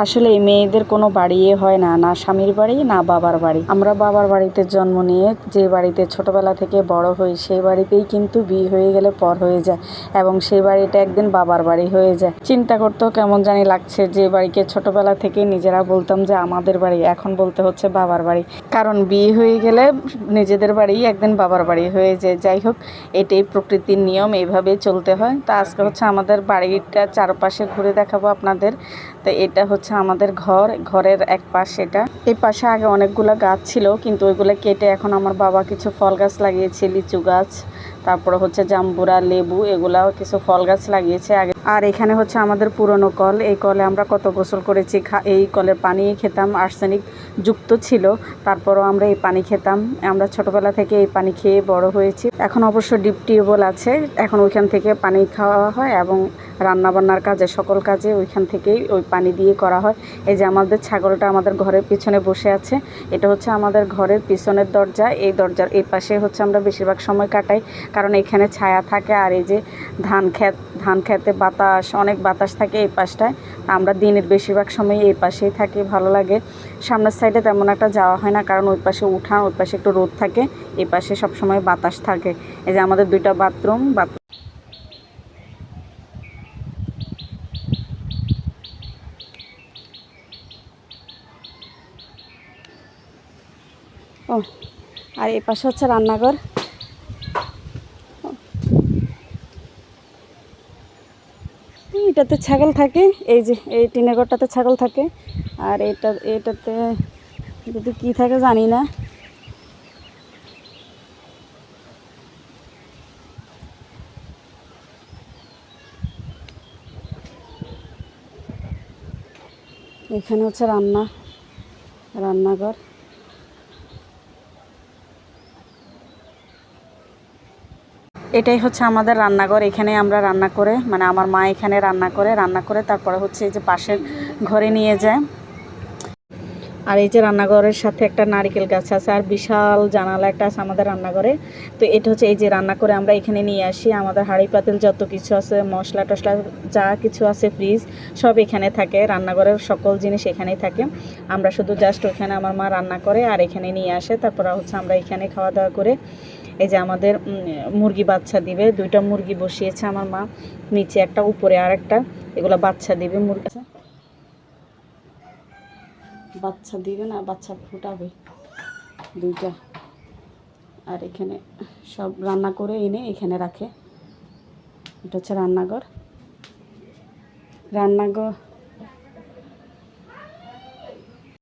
আসলে এই মেয়েদের কোনো বাড়িয়ে হয় না না স্বামীর বাড়ি, না বাবার বাড়ি। আমরা বাবার বাড়িতে জন্ম নিয়ে যে বাড়িতে ছোটবেলা থেকে বড় হই, সেই বাড়িতেই কিন্তু বিয়ে হয়ে গেলে পর হয়ে যায় এবং সেই বাড়িটা একদিন বাবার বাড়ি হয়ে যায়। চিন্তা করতেও কেমন জানি লাগছে যে বাড়িকে ছোটবেলা থেকে নিজেরা বলতাম যে আমাদের বাড়ি, এখন বলতে হচ্ছে বাবার বাড়ি। কারণ বিয়ে হয়ে গেলে নিজেদের বাড়ি একদিন বাবার বাড়ি হয়ে যায়। যাই হোক, এটাই প্রকৃতির নিয়ম এইভাবেই চলতে হয়। তা আজকে হচ্ছে আমাদের বাড়িটা চারপাশে ঘুরে দেখাবো আপনাদের। তো এটা হচ্ছে আমাদের ঘর, ঘরের এক পাশ এটা এই পাশে আগে অনেকগুলো গাছ ছিল, কিন্তু ওইগুলো কেটে এখন আমার বাবা কিছু ফল গাছ লাগিয়েছে, লিচু গাছ, তারপরে হচ্ছে জাম্বুরা লেবু, এগুলাও কিছু ফল গাছ লাগিয়েছে। আগে আর এখানে হচ্ছে আমাদের পুরনো কল। এই কলে আমরা কত গোসল করেছি এই কলের পানি খেতাম, আর্সেনিক যুক্ত ছিল, তারপরও আমরা এই পানি খেতাম। আমরা ছোটবেলা থেকে এই পানি খেয়ে বড় হয়েছি। এখন অবশ্য ডিপ টিউবওয়েল আছে, এখন ওইখান থেকে পানি খাওয়া হয় এবং রান্না বান্নার কাজে, সকল কাজে ওইখান থেকেই ওই পানি দিয়ে করা হয়। এই যে আমাদের ছাগলটা আমাদের ঘরের পিছনে বসে আছে, এটা হচ্ছে আমাদের ঘরের পিছনের দরজা। এই দরজার এই পাশে হচ্ছে আমরা বেশিরভাগ সময় কাটাই, কারণ এখানে ছায়া থাকে আর এই যে ধান ক্ষেত, ধান খেতে বাতাস, অনেক বাতাস থাকে এই পাশটায়। আমরা দিনের বেশিরভাগ সময় এই পাশেই থাকি, ভালো লাগে। সামনের সাইডে তেমন একটা যাওয়া হয় না, কারণ ওই পাশে উঠান, ওই পাশে একটু রোদ থাকে, এই পাশে সবসময় বাতাস থাকে। এই যে আমাদের দুইটা বাথরুম বাথরুম ও আর এই পাশে হচ্ছে রান্নাঘর। এটাতে ছাগল থাকে, এই যে, এই টিনের ঘরটাতে ছাগল থাকে। আর এটা, এটাতে যদি কি থাকে জানি না। এখানে হচ্ছে রান্না, রান্নাঘর। এটাই হচ্ছে আমাদের রান্নাঘর। এখানে আমরা রান্না করে মানে আমার মা এখানে রান্না করে রান্না করে তারপরে হচ্ছে এই যে পাশের ঘরে নিয়ে যায়। আর এই যে রান্নাঘরের সাথে একটা নারকেল গাছ আছে, আর বিশাল জানালা একটা আছে আমাদের রান্নাঘরে। তো এটা হচ্ছে এই যে রান্না করে আমরা এখানে নিয়ে আসি। আমাদের হাঁড়ি, পাতিল যত কিছু আছে, মশলা টশলা যা কিছু আছে ফ্রিজ সব এখানে থাকে। রান্নাঘরের সকল জিনিস এখানেই থাকে। আমরা শুধু জাস্ট ওখানে আমার মা রান্না করে আর এখানে নিয়ে আসে। তারপর হচ্ছে আমরা এখানে খাওয়া দাওয়া করে এই যে আমাদের মুরগি বাচ্চা দিবে, দুইটা মুরগি বসিয়েছে আমার মা, নিচে একটা, উপরে আর একটা এগুলো বাচ্চা দিবে মুরগি। বাচ্চা দিবে না, বাচ্চা ফুটাবে দুইটা। আর এখানে সব রান্না করে এনে এখানে রাখে। এটা হচ্ছে রান্নাঘর। রান্নাঘর